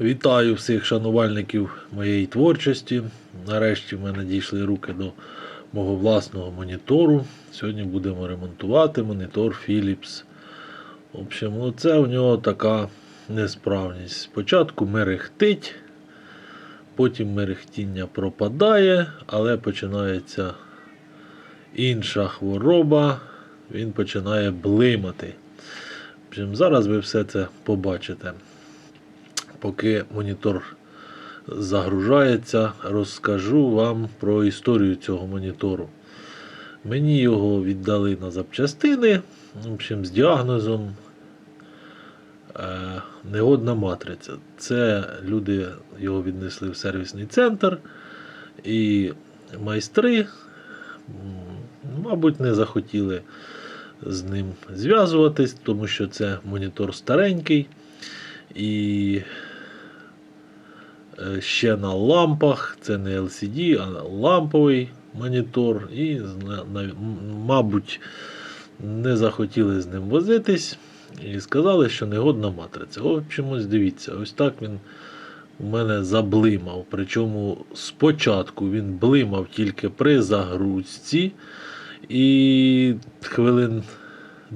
Вітаю всіх шанувальників моєї творчості. Нарешті в мене дійшли руки до мого власного монітору. Сьогодні будемо ремонтувати монітор Philips. В общем, ну це у нього така несправність. Спочатку мерехтить, потім мерехтіння пропадає, але починається інша хвороба. Він починає блимати. В зараз ви все це побачите. Поки монітор загружається, розкажу вам про історію цього монітору. Мені його віддали на запчастини, в общем, з діагнозом е, негодна матриця. Це люди його віднесли в сервісний центр, і майстри, мабуть, не захотіли з ним зв'язуватись, тому що це монітор старенький. І ще на лампах, це не LCD, а ламповий монітор. І, мабуть, не захотіли з ним возитись і сказали, що негодна матриця. О, чомусь дивіться, ось так він у мене заблимав. Причому спочатку він блимав тільки при загрузці. І хвилин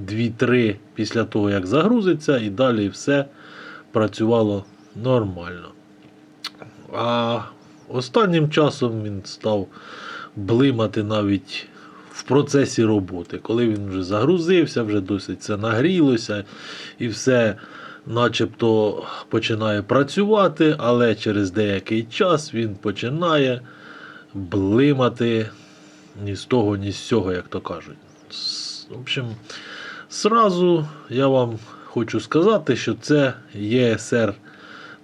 2-3 після того, як загрузиться, і далі все працювало нормально. А останнім часом він став блимати навіть в процесі роботи. Коли він вже загрузився, вже досить це нагрілося, і все начебто починає працювати, але через деякий час він починає блимати ні з того, ні з цього, як то кажуть. В общем, сразу я вам хочу сказати, що це ЄСР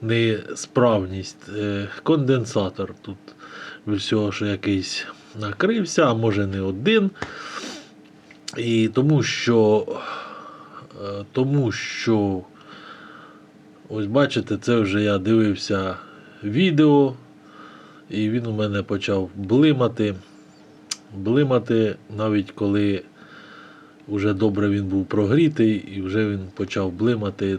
несправність. Е, Конденсатор тут всього, що якийсь накрився, а може не один. І тому що, е, тому що, ось бачите, це вже я дивився відео, і він у мене почав блимати. Блимати навіть коли вже добре він був прогрітий, і вже він почав блимати,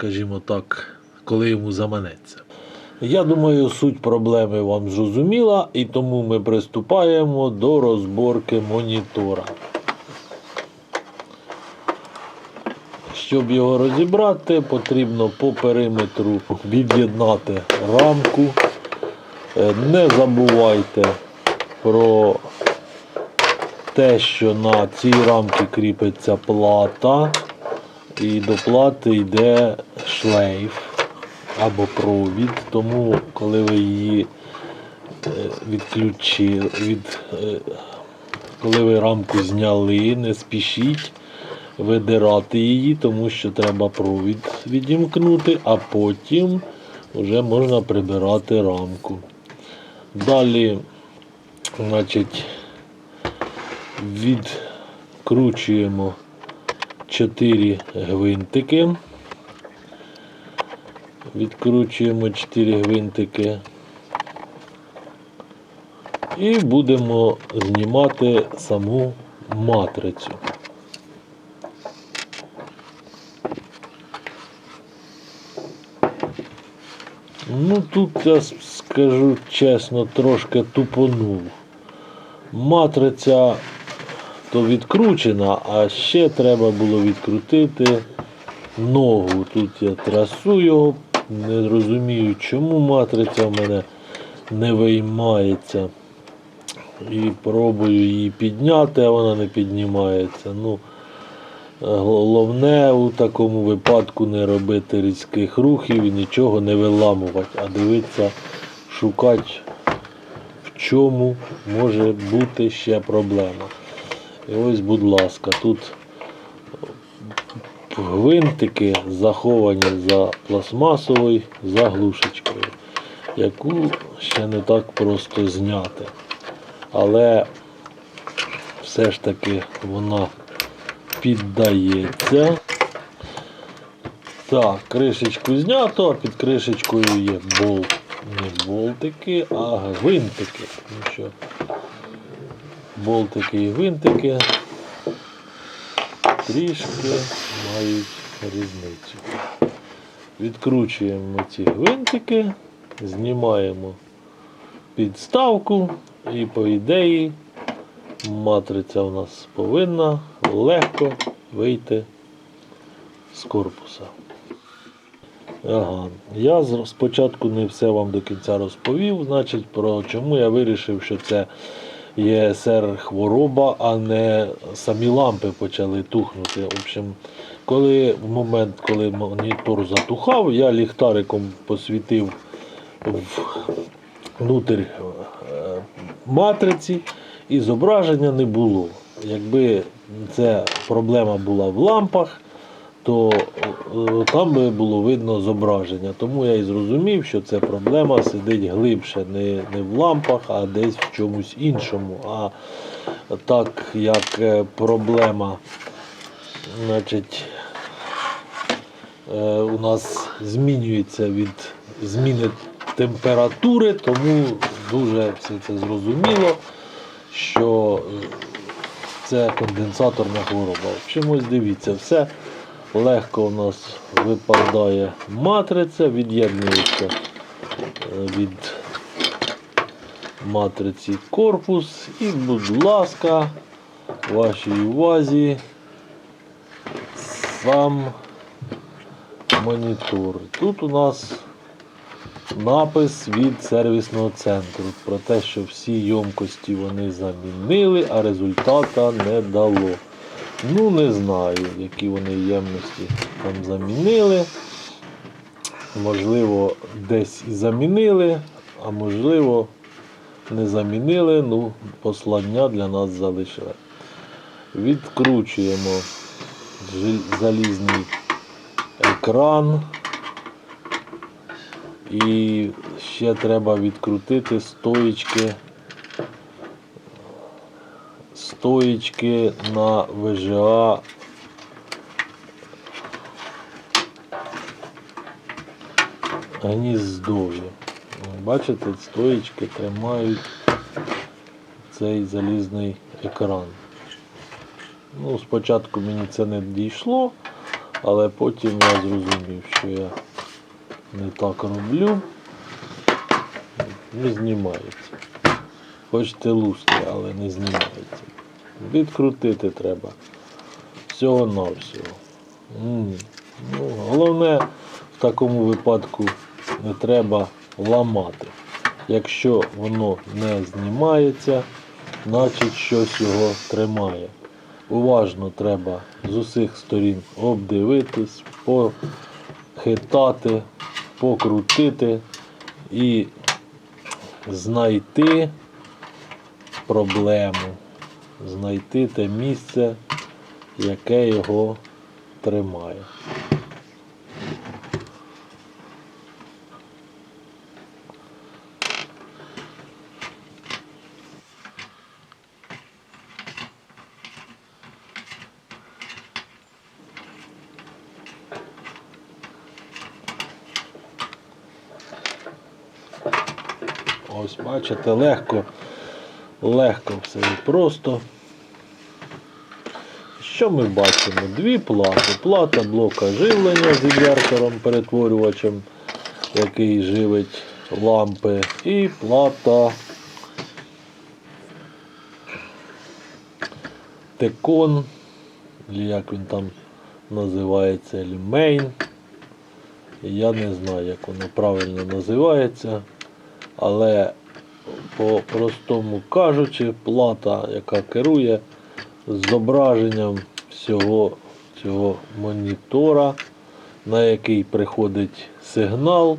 скажімо так, коли йому заманеться. Я думаю, суть проблеми вам зрозуміла, і тому ми приступаємо до розборки монітора. Щоб його розібрати, потрібно по периметру від'єднати рамку. Е, Не забувайте про те, що на цій рамці кріпиться плата, і до плати йде шлейф або провід. Тому, коли ви її е, відключили, від, е, коли ви рамку зняли, не спішіть видирати її, тому що треба провід відімкнути, а потім вже можна прибирати рамку. Далі, значить, відкручуємо 4 гвинтики. Відкручуємо 4 гвинтики. І будемо знімати саму матрицю. Ну тут я скажу чесно, трошки тупонув. Матриця то відкручена, а ще треба було відкрутити ногу. Тут я трасу його, не розумію, чому матриця в мене не виймається. І пробую її підняти, а вона не піднімається. Ну, Головне у такому випадку не робити різких рухів і нічого не виламувати, а дивитися, шукати, в чому може бути ще проблема. І ось, будь ласка, тут гвинтики заховані за пластмасовою заглушечкою, яку ще не так просто зняти. Але все ж таки вона піддається. Так, кришечку знято, а під кришечкою є болт. Не болтики, а гвинтики. Тому що болтики і гвинтики трішки мають різницю. Відкручуємо ці гвинтики, знімаємо підставку і по ідеї матриця у нас повинна легко вийти з корпуса. Ага. Я спочатку не все вам до кінця розповів, значить, про чому я вирішив, що це ЄСР хвороба, а не самі лампи почали тухнути. В общем, коли в момент, коли монітор затухав, я ліхтариком посвітив в внутрь е, матриці і зображення не було. Якби ця проблема була в лампах, то е, там би було видно зображення. Тому я і зрозумів, що ця проблема сидить глибше не, не в лампах, а десь в чомусь іншому. А так як е, проблема, значить, у нас змінюється від зміни температури, тому дуже все це зрозуміло, що е, це конденсаторна хвороба. Ось дивіться, все легко у нас випадає матриця, від'єднується е, від матриці корпус. І, будь ласка, вашій увазі сам монітор. Тут у нас напис від сервісного центру про те, що всі ємкості вони замінили, а результата не дало. Ну, не знаю, які вони ємності там замінили. Можливо, десь і замінили, а можливо, не замінили. Ну, послання для нас залишили. Відкручуємо залізний екран. І ще треба відкрутити стоїчки. Стоїчки на ВЖА. Гніздові. Бачите, стоїчки тримають цей залізний екран. Ну, спочатку мені це не дійшло, але потім я зрозумів, що я не так роблю. Не знімається. Хочете лусти, але не знімається. Відкрутити треба. Всього навсього. Ну, головне в такому випадку не треба ламати. Якщо воно не знімається, значить щось його тримає. Уважно треба з усіх сторін обдивитись, похитати, покрутити і знайти проблему, знайти те місце, яке його тримає. Ось бачите, легко, легко все і просто. Що ми бачимо? Дві плати. Плата блока живлення з інвертором, перетворювачем, який живить лампи, і плата Текон, як він там називається, Main. Я не знаю, як воно правильно називається. Але по-простому кажучи, плата, яка керує зображенням всього цього монітора, на який приходить сигнал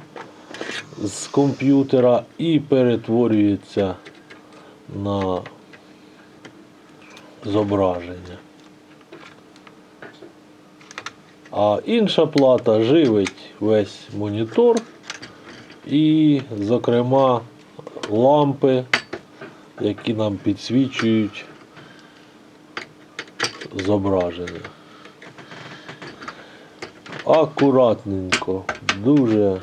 з комп'ютера і перетворюється на зображення. А інша плата живить весь монітор і, зокрема, лампи, які нам підсвічують зображення. Акуратненько, дуже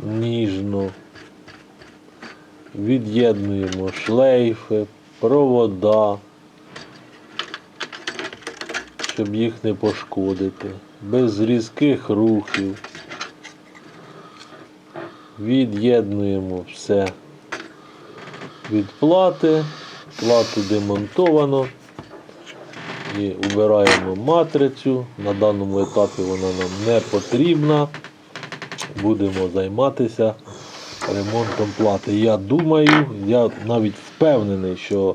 ніжно від'єднуємо шлейфи, провода, щоб їх не пошкодити. Без різких рухів. Від'єднуємо все від плати. Плату демонтовано. І убираємо матрицю. На даному етапі вона нам не потрібна. Будемо займатися ремонтом плати. Я думаю, я навіть впевнений, що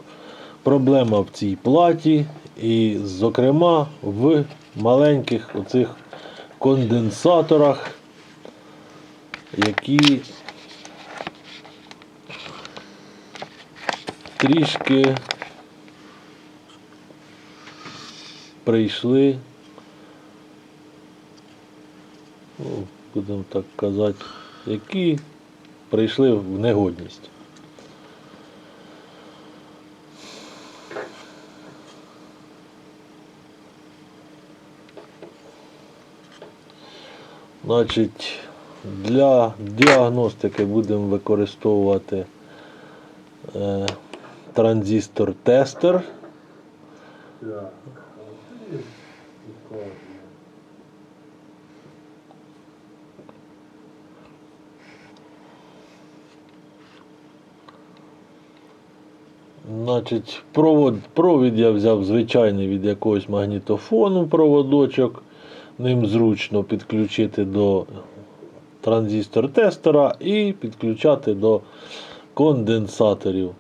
проблема в цій платі, і, зокрема, в маленьких оцих конденсаторах, які трішки прийшли, ну, будемо так казати, які прийшли в негодність. Значить, для діагностики будемо використовувати е, транзистор-тестер. Значить, провод, провід я взяв звичайний від якогось магнітофону проводочок. Ним зручно підключити до транзистор-тестера і підключати до конденсаторів.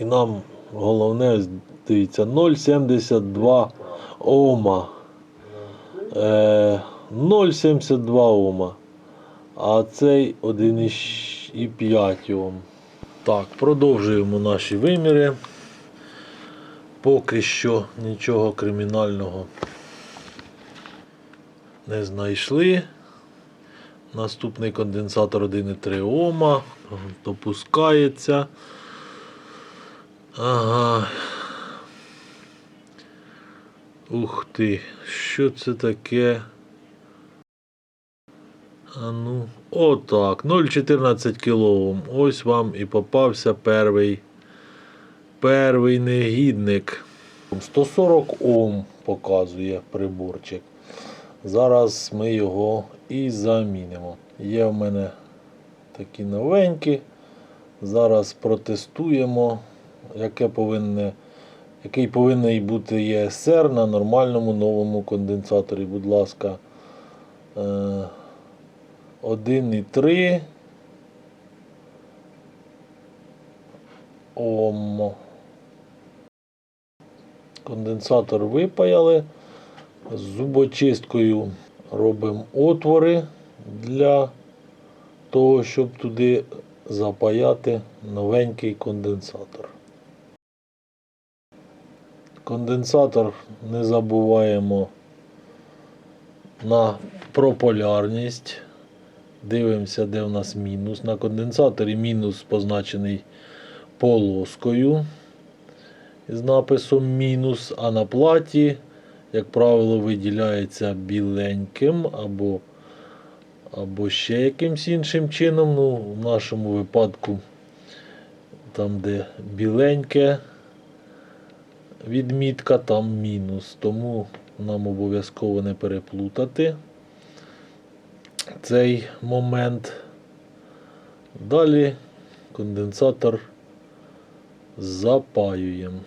І нам головне, дивіться, 0,72 Ома. Е, 0,72 Ома. А цей 1,5 Ом. Так, продовжуємо наші виміри. Поки що нічого кримінального не знайшли. Наступний конденсатор 1,3 Ома. Допускається. Ага. Ух ти, що це таке? А ну, отак, 0,14 кОм. Ось вам і попався перший, перший негідник. 140 Ом показує приборчик. Зараз ми його і замінимо. Є в мене такі новенькі. Зараз протестуємо, яке повинне, який повинен бути ЄСР на нормальному новому конденсаторі. Будь ласка. Е, 1,3 Ом. Конденсатор випаяли. Зубочисткою робимо отвори для того, щоб туди запаяти новенький конденсатор. Конденсатор не забуваємо на прополярність. Дивимося, де в нас мінус. На конденсаторі мінус позначений полоскою з написом мінус, а на платі, як правило, виділяється біленьким або, або ще якимсь іншим чином. Ну, в нашому випадку, там, де біленьке відмітка, там мінус. Тому нам обов'язково не переплутати цей момент. Далі конденсатор запаюємо.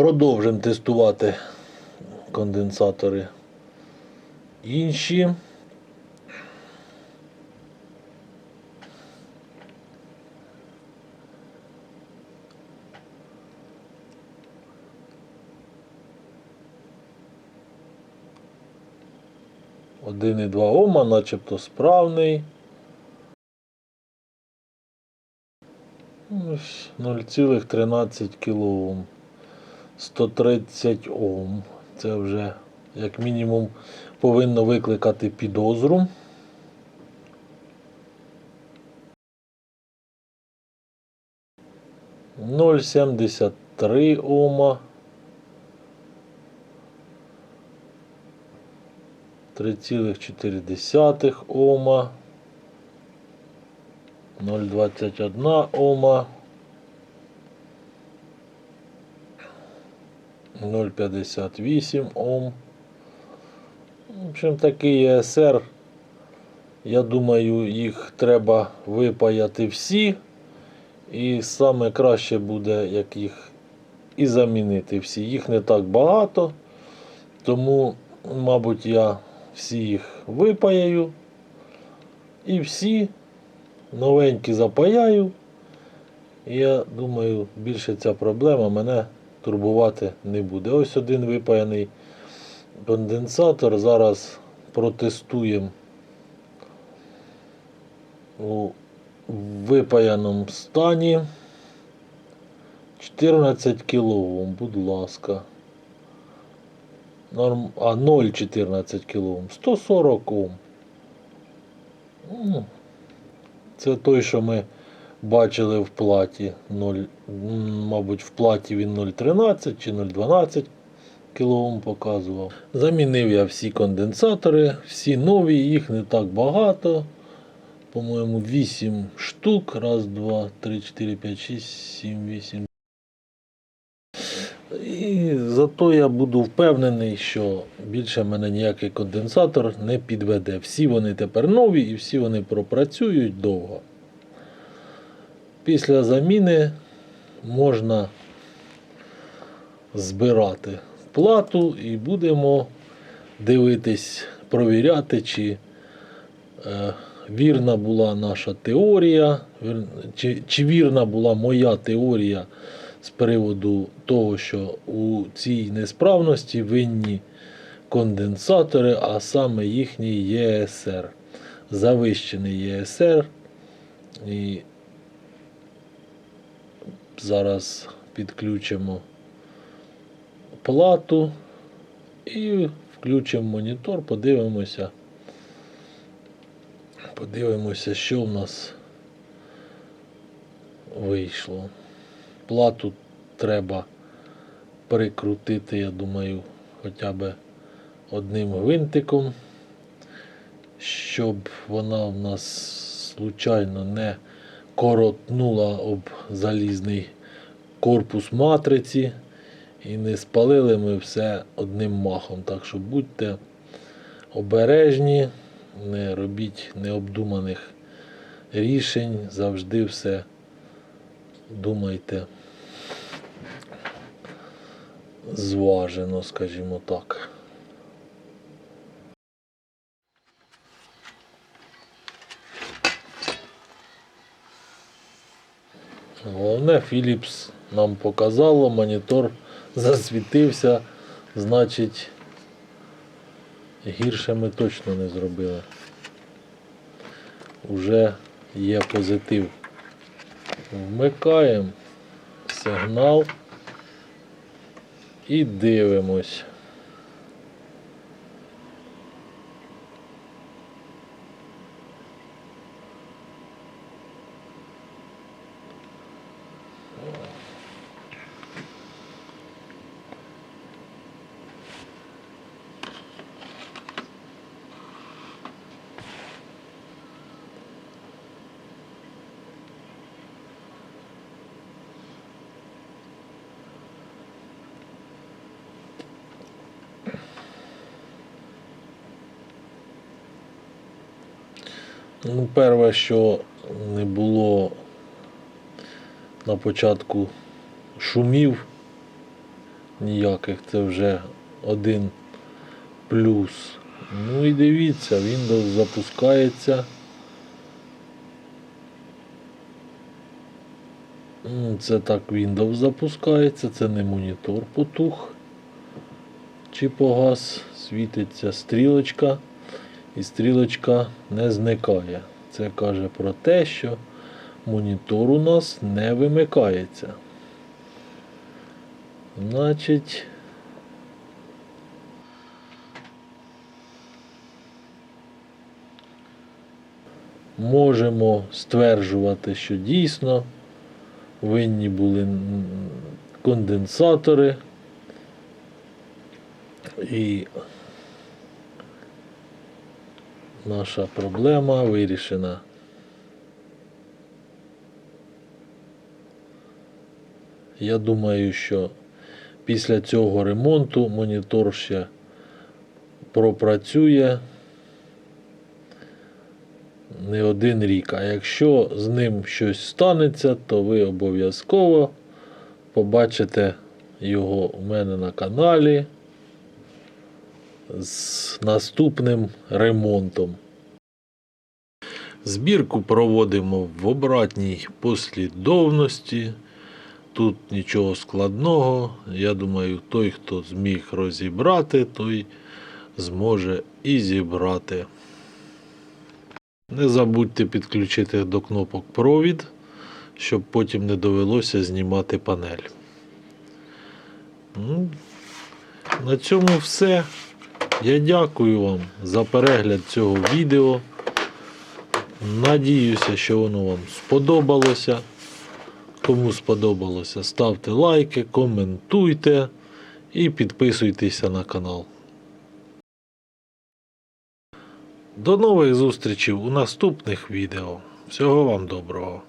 Продовжимо тестувати конденсатори інші. Один і два Ома, начебто справний. Ось 0,13 кОм. 130 Ом. Це вже як мінімум повинно викликати підозру. Ноль сімдесят 3 Ома. 3,4 Ома. 0,21 Ома. 0,58 Ом. В общем, такий ЕСР. Я думаю, їх треба випаяти всі. І саме краще буде, як їх і замінити всі. Їх не так багато. Тому, мабуть, я всі їх випаяю. І всі новенькі запаяю. Я думаю, більше ця проблема мене турбувати не буде. Ось один випаяний конденсатор. Зараз протестуємо у випаяному стані. 14 кОм, будь ласка. Норм... А 0,14 кОм. 140 Ом. Ну, Це той, що ми бачили в платі 0, мабуть, в платі він 0,13 чи 0,12 кОм показував. Замінив я всі конденсатори, всі нові, їх не так багато. По-моєму, 8 штук. Раз, два, три, чотири, п'ять, шість, сім, вісім. І зато я буду впевнений, що більше мене ніякий конденсатор не підведе. Всі вони тепер нові і всі вони пропрацюють довго. Після заміни можна збирати плату і будемо дивитись, провіряти, чи е, вірна була наша теорія, чи, чи вірна була моя теорія з приводу того, що у цій несправності винні конденсатори, а саме їхній ЄСР. Завищений ЄСР. І зараз підключимо плату і включимо монітор, подивимося. Подивимося, що в нас вийшло. Плату треба прикрутити, я думаю, хоча б одним гвинтиком, щоб вона в нас случайно не коротнула об залізний корпус матриці і не спалили ми все одним махом. Так що будьте обережні, не робіть необдуманих рішень, завжди все думайте зважено, скажімо так. Головне, Philips нам показало, монітор засвітився, значить, гірше ми точно не зробили. Уже є позитив. Вмикаємо сигнал і дивимось. Ну, перше, що не було на початку шумів ніяких, це вже один плюс. Ну і дивіться, Windows запускається. Це так Windows запускається, це не монітор потух. Чи погас, світиться стрілочка і стрілочка не зникає. Це каже про те, що монітор у нас не вимикається. Значить, можемо стверджувати, що дійсно винні були конденсатори. І наша проблема вирішена. Я думаю, що після цього ремонту монітор ще пропрацює не один рік. А якщо з ним щось станеться, то ви обов'язково побачите його у мене на каналі з наступним ремонтом. Збірку проводимо в обратній послідовності. Тут нічого складного. Я думаю, той, хто зміг розібрати, той зможе і зібрати. Не забудьте підключити до кнопок провід, щоб потім не довелося знімати панель. Ну, на цьому все. Я дякую вам за перегляд цього відео. Надіюся, що воно вам сподобалося. Кому сподобалося, ставте лайки, коментуйте і підписуйтеся на канал. До нових зустрічей у наступних відео. Всього вам доброго!